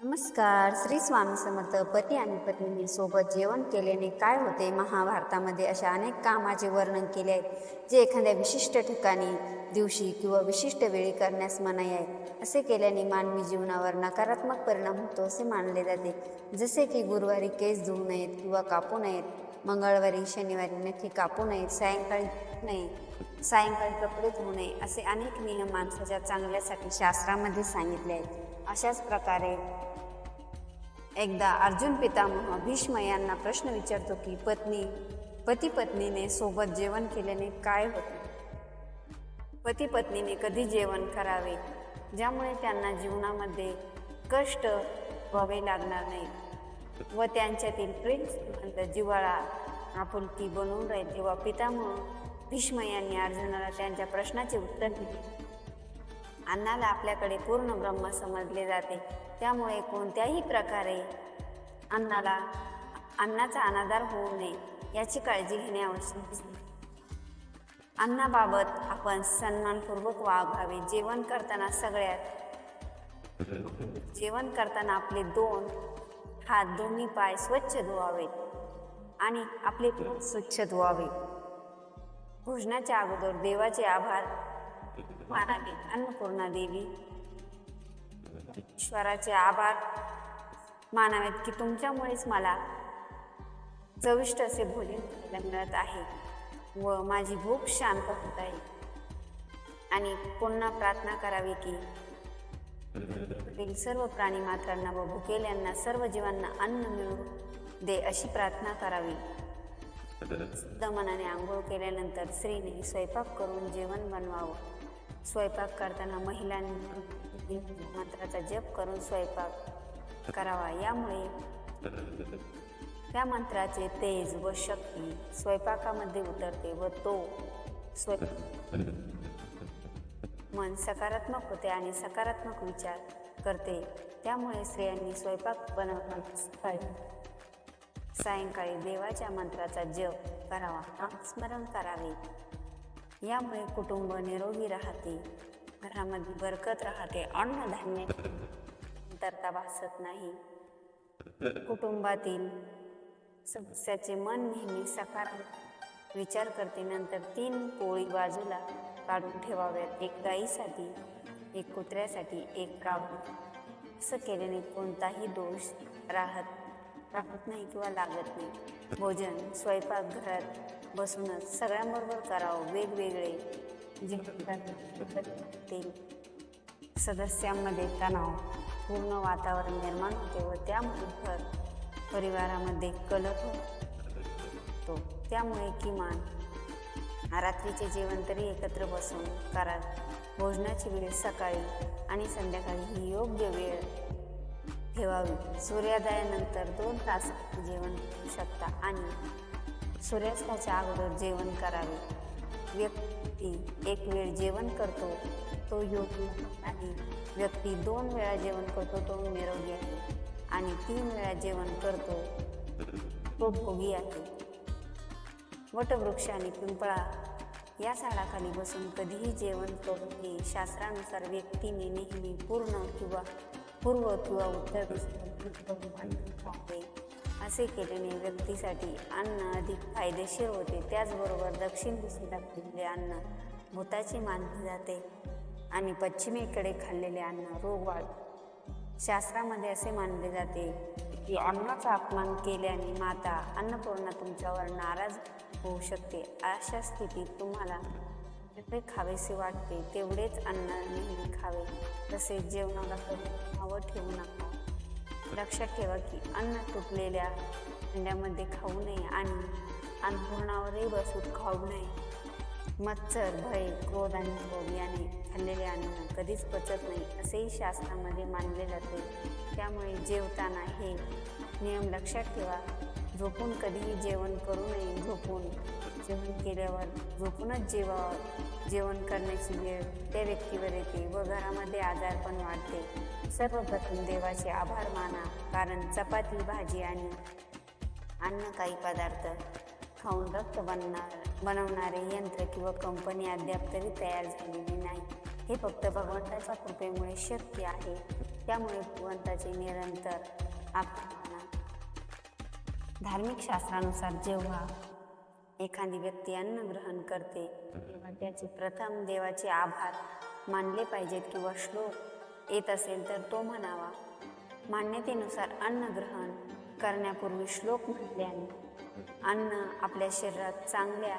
नमस्कार. श्री स्वामी समर्थ पती आणि पत्नीने सोबत जेवण केल्याने काय होते? महाभारतामध्ये अशा अनेक कामाचे वर्णन केले आहे जे एखाद्या विशिष्ट ठिकाणी दिवशी किंवा विशिष्ट वेळी करण्यास मनाई आहे. असे केल्याने मानवी जीवनावर नकारात्मक परिणाम होतो असे मानले जाते. जसे की गुरुवारी केस धुवू नयेत किंवा कापू नयेत मंगळवारी शनिवारी नक्की कापू नयेत सायंकाळी नये सायंकाळी कपडे धुवू नये असे अनेक नियम माणसाच्या चांगल्यासाठी शास्त्रामध्ये सांगितले आहेत. अशाच प्रकारे एकदा अर्जुन पितामह भीष्म यांना प्रश्न विचारतो की पत्नी पती पत्नीने सोबत जेवण केल्याने काय होते? पती पत्नीने कधी जेवण करावे? ज्यामुळे त्यांना जीवनामध्ये कष्ट व्हावे लागणार नाही. व त्यांच्यातील प्रेम जिव्हाळा आपुलकी बनवून राहील. तेव्हा पितामह भीष्म यांनी अर्जुनाला त्यांच्या प्रश्नाचे उत्तर दिले. अन्नाला आपल्याकडे पूर्ण ब्रह्म समजले जाते. त्यामुळे कोणत्याही प्रकारे अन्नाला अन्नाचा अनादार होऊ नये याची काळजी घेणे आवश्यक असते. अन्नाबाबत आपण सन्मानपूर्वक वागावे. जेवण करताना सगळ्यात जेवण करताना आपले दोन हात दोन्ही पाय स्वच्छ धुवावेत आणि आपले पोट स्वच्छ धुवावे. भोजनाच्या अगोदर देवाचे आभार मानावे. अन्नपूर्णा देवी ईश्वराचे आभार मानावेत की तुमच्यामुळेच मला चविष्ट असे भोजन मिळत आहे व माझी भूक शांत होत आहे. आणि पुन्हा प्रार्थना करावी की सर्व प्राणी मात्रांना व भुकेल्यांना सर्व जीवांना अन्न मिळू दे अशी प्रार्थना करावी. दमनाने आंघोळ केल्यानंतर स्त्रीने स्वयंपाक करून जेवण बनवावं. स्वयंपाक करताना महिलांनी मंत्राचा जप करून स्वयंपाक करावा. यामुळे त्या मंत्राचे तेज व शक्ती स्वयंपाकामध्ये उतरते व तो स्वय मन सकारात्मक होते आणि सकारात्मक विचार करते. त्यामुळे स्त्रियांनी स्वयंपाक बनवताना पाहिजे सायंकाळी देवाच्या मंत्राचा जप करावा स्मरण करावे. यामुळे कुटुंब निरोगी राहते घरामध्ये बरकत राहते अन्नधान्य तरता भासत नाही. कुटुंबातील सदस्याचे मन नेहमी सकारात्मक विचार करते नंतर तीन पोळी बाजूला काढून ठेवाव्यात एक गाईसाठी एक कुत्र्यासाठी एक काबू असं केल्याने कोणताही दोष राहत राहत नाही किंवा लागत नाही. भोजन स्वयंपाक घरात बसूनच सगळ्यांबरोबर करावं वेगवेगळे. जे ते सदस्यांमध्ये तणाव पूर्ण वातावरण निर्माण होते व त्यामुळे घर परिवारामध्ये कलह होतो. त्यामुळे किमान रात्रीचे जेवण तरी एकत्र बसून करा. भोजनाची वेळ सकाळी आणि संध्याकाळी ही योग्य वेळ ठेवावी. सूर्योदयानंतर दोन तास जेवण करू शकता आणि सूर्यास्ताच्या अगोदर जेवण करावे. व्यक्ती एक वेळ जेवण करतो तो योगी आणि व्यक्ती दोन वेळा जेवण करतो तो निरोगी आहे. आणि तीन वेळा जेवण करतो तो भोगी आहे. वटवृक्ष आणि पिंपळा या झाडाखाली बसून कधीही जेवण करू हे शास्त्रानुसार व्यक्तीने नेहमी पूर्ण किंवा पूर्व किंवा उत्तर दिशेने असे केल्याने व्यक्तीसाठी अन्न अधिक फायदेशीर होते. त्याचबरोबर दक्षिण दिशेला खाल्लेले अन्न भूताची मानले जाते आणि पश्चिमेकडे खाल्लेले अन्न रोग वाढ. शास्त्रामध्ये असे मानले जाते की अन्नाचा अपमान केल्याने माता अन्नपूर्णा तुमच्यावर नाराज होऊ शकते. अशा स्थितीत तुम्हाला जेवढे खावेसे वाटते तेवढेच अन्न नेहमी खावे. तसेच जेवणाला कधी हवं ठेवू नका. लक्षात ठेवा की अन्न तुटलेल्या अंड्यामध्ये खाऊ नये आणि अन्नपूर्णावरही बसून खाऊ नये. मच्छर भय क्रोध आणि क्रोध याने खाल्लेले अन्न कधीच पचत नाही असेही शास्त्रामध्ये मानले जाते. त्यामुळे जेवताना हे नियम लक्षात ठेवा. झोपून कधीही जेवण करू नये झोपून. जेवण केल्यावर झोपूनच जेवा जेवण करण्याची वेळ त्या व्यक्तीवर येते व घरामध्ये आजारपण वाढते. सर्वप्रथम देवाचे आभार माना कारण चपाती भाजी आणि अन्न काही पदार्थ खाऊन रक्त बनणार बनवणारे यंत्र किंवा कंपनी अद्याप तरी तयार झालेली नाही. हे फक्त भगवंताच्या कृपेमुळे शक्य आहे. त्यामुळे भगवंताचे निरंतर आभार माना. धार्मिक शास्त्रानुसार जेव्हा एखादी व्यक्ती अन्न ग्रहण करते तेव्हा त्याचे प्रथम देवाचे आभार मानले पाहिजेत किंवा श्लोक येत असेल तर तो म्हणावा मान्यतेनुसार अन्न ग्रहण करण्यापूर्वी श्लोक म्हटल्याने अन्न आपल्या शरीरात चांगल्या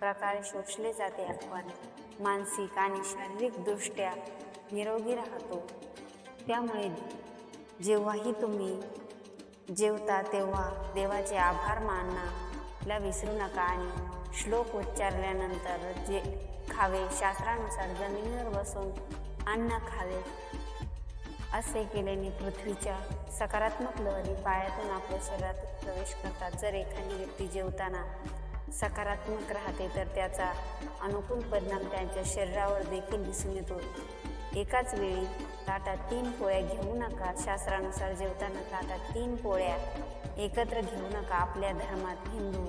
प्रकारे शोषले जाते. आपण मानसिक आणि शारीरिकदृष्ट्या निरोगी राहतो. त्यामुळे जेव्हाही तुम्ही जेवता तेव्हा देवाचे आभार आपल्या विसरू नका आणि श्लोक उच्चारल्यानंतर जे खावे शास्त्रानुसार जमिनीवर बसून अन्न खावे असे केल्याने पृथ्वीच्या सकारात्मक लहरी पायातून आपल्या शरीरात प्रवेश करतात. जर एखादी व्यक्ती जेवताना सकारात्मक राहते तर त्याचा अनुकूल परिणाम त्यांच्या शरीरावर देखील दिसून येतो. एकाच वेळी ताटात तीन पोळ्या घेऊ नका. शास्त्रानुसार जेवताना ताटात तीन पोळ्या एकत्र घेऊ नका आपल्या धर्मात हिंदू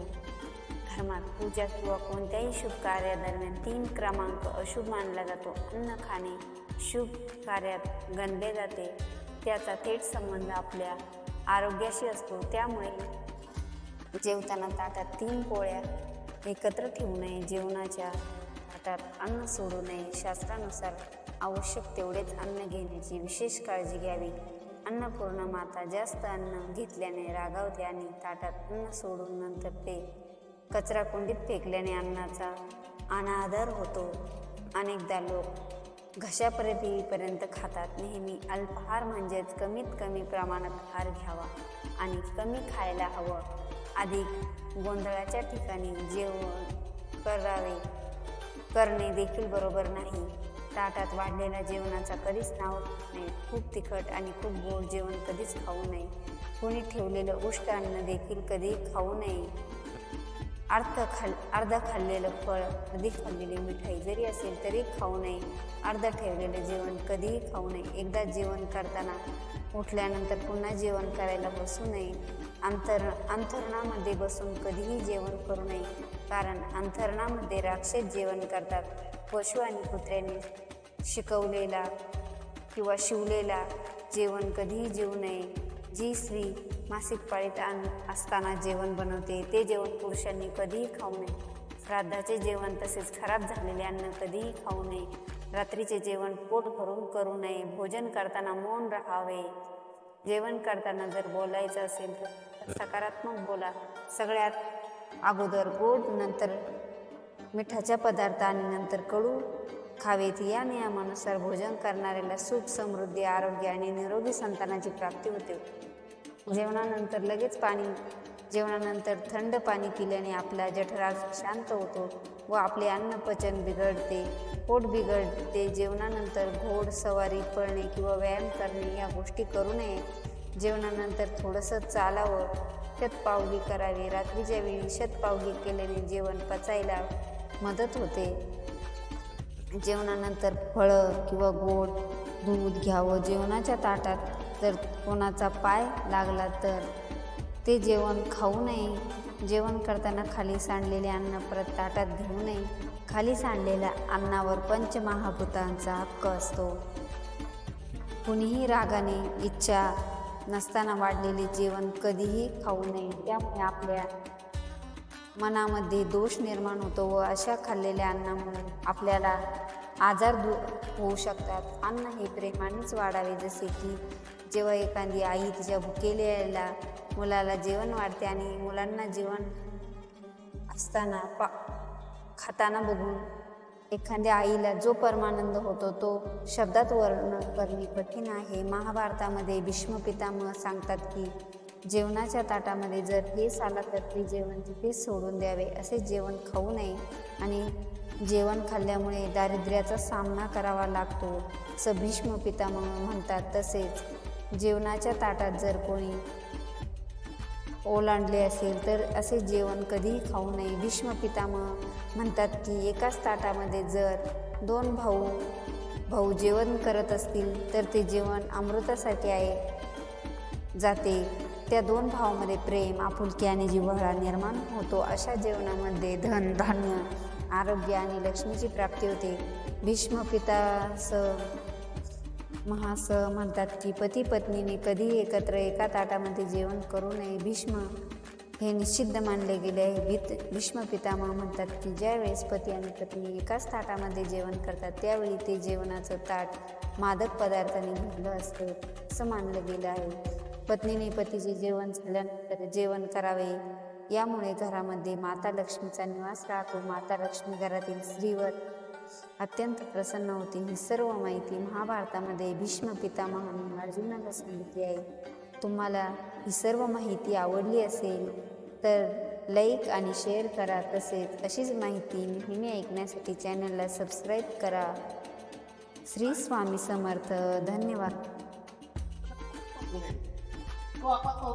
धर्मात पूजा किंवा कोणत्याही शुभ कार्यादरम्यान तीन क्रमांक अशुभ मानला जातो. अन्न खाणे शुभ कार्यात गणले जाते. त्याचा थेट संबंध आपल्या आरोग्याशी असतो. त्यामुळे जेवताना ताटात तीन पोळ्या एकत्र ठेवू नये. जेवणाच्या ताटात अन्न सोडू नये. शास्त्रानुसार आवश्यक तेवढेच अन्न घेण्याची विशेष काळजी घ्यावी. अन्नपूर्ण माता जास्त अन्न घेतल्याने रागावते आणि ताटात अन्न सोडून नंतर ते कचरा कुंडीत फेकल्याने अन्नाचा अनादर होतो. अनेकदा लोक घशापर्यंत खातात. नेहमी अल्पाहार म्हणजेच कमीत कमी प्रमाणात आहार घ्यावा आणि कमी खायला हवं. अधिक गोंधळाच्या ठिकाणी जेवण करावे करणे देखील बरोबर नाही. ताटात वाढलेल्या जेवणाचा कधीच नाव नाही. खूप तिखट आणि खूप गोड जेवण कधीच खाऊ नये. कोणी ठेवलेलं उष्ट अन्न देखील कधी खाऊ नये. अर्ध खाल अर्ध खाल्लेलं फळ कधी खाल्लेली मिठाई जरी असेल तरी खाऊ नये. अर्ध ठेवलेलं जेवण कधीही खाऊ नये. एकदा जेवण करताना उठल्यानंतर पुन्हा जेवण करायला बसू नये. अंतर अंथरणामध्ये बसून कधीही जेवण करू नये. कारण अंथरणामध्ये राक्षस जेवण करतात. पशु आणि कुत्र्याने शिकवलेला किंवा शिवलेला जेवण कधीही जेवू नये. जी स्त्री मासिक पाळीत आण असताना जेवण बनवते ते जेवण पुरुषांनी कधीही खाऊ नये. श्राद्धाचे जेवण तसेच खराब झालेले अन्न कधीही खाऊ नये. रात्रीचे जेवण पोट भरून करू नये. भोजन करताना मौन राहावे. जेवण करताना जर बोलायचं असेल तर सकारात्मक बोला. सगळ्यात अगोदर गोड नंतर मिठाच्या पदार्थ आणि नंतर कडू खावेत. या नियमानुसार भोजन करणाऱ्याला सुख समृद्धी आरोग्य आणि निरोगी संतानाची प्राप्ती होते. जेवणानंतर लगेच पाणी जेवणानंतर थंड पाणी पिल्याने आपला जठराग शांत होतो व आपले अन्न पचन बिघडते. पोट बिघडते. जेवणानंतर घोड सवारी पळणे किंवा व्यायाम करणे या गोष्टी करू नये. जेवणानंतर थोडंसं चालावं. शतपावली करावी. रात्रीच्या वेळी शतपावली केल्याने जेवण पचायला मदत होते. जेवणानंतर फळं किंवा गोड दूध घ्यावं जेवणाच्या ताटात. जर कोणाचा पाय लागला तर ते जेवण खाऊ नये. जेवण करताना खाली सांडलेले अन्न परत ताटात घेऊ नये. खाली सांडलेल्या अन्नावर पंचमहाभूतांचा हक्क असतो. कुणीही रागाने इच्छा नसताना वाढलेले जेवण कधीही खाऊ नये. त्यामुळे आपल्या मनामध्ये दोष निर्माण होतो व अशा खाल्लेल्या अन्नामुळे आपल्याला आजार दू होऊ शकतात. अन्न हे प्रेमानेच वाढावे जसे की जेव्हा एखादी आई तिच्या भुकेलेल्या मुलाला जेवण वाढते आणि मुलांना जेवण असताना पा खाताना बघून एखाद्या आईला जो परमानंद होतो तो शब्दात वर्णन करणे कठीण आहे. महाभारतामध्ये भीष्म पितामह सांगतात की जेवणाच्या ताटामध्ये जर हेच आला तर ते जेवण फेस सोडून द्यावे. असे जेवण खाऊ नये. आणि जेवण खाल्ल्यामुळे दारिद्र्याचा सामना करावा लागतो. असं भीष्म पितामह म्हणतात तसेच. जेवणाच्या ताटात जर कोणी ओलांडले असेल तर असे जेवण कधीही खाऊ नये. भीष्म पितामह म्हणतात की एकाच ताटामध्ये जर दोन भाऊ भाऊ जेवण करत असतील तर ते जेवण अमृतासाठी आहे. जाते. त्या दोन भावामध्ये प्रेम आपुलकी आणि जिव्हाळा निर्माण होतो. अशा जेवणामध्ये धन धान्य आरोग्य आणि लक्ष्मीची प्राप्ती होते. भीष्म पितास महास म्हणतात की पती पत्नीने कधीही एकत्र एका ताटामध्ये जेवण करू नये. भीष्म हे निषिद्ध मानले गेले आहे. भीत भीष्म पितामह म्हणतात की ज्यावेळेस पती आणि पत्नी एकाच ताटामध्ये जेवण करतात त्यावेळी ते जेवणाचं ताट मादक पदार्थाने भरलं असतं. असं मानलं गेलं आहे. पत्नीने पतीचे जेवण झाल्यानंतर जेवण करावे. यामुळे घरामध्ये माता लक्ष्मीचा निवास राहतो. माता लक्ष्मी घरातील स्त्रीवर अत्यंत प्रसन्न होती. ही सर्व माहिती महाभारतामध्ये भीष्म पितामहाने अर्जुनाला सांगितली आहे. तुम्हाला ही सर्व माहिती आवडली असेल तर लाईक आणि शेअर करा. तसेच अशीच माहिती नेहमी ऐकण्यासाठी चॅनलला सबस्क्राईब करा. श्री स्वामी समर्थ. धन्यवाद. ficou a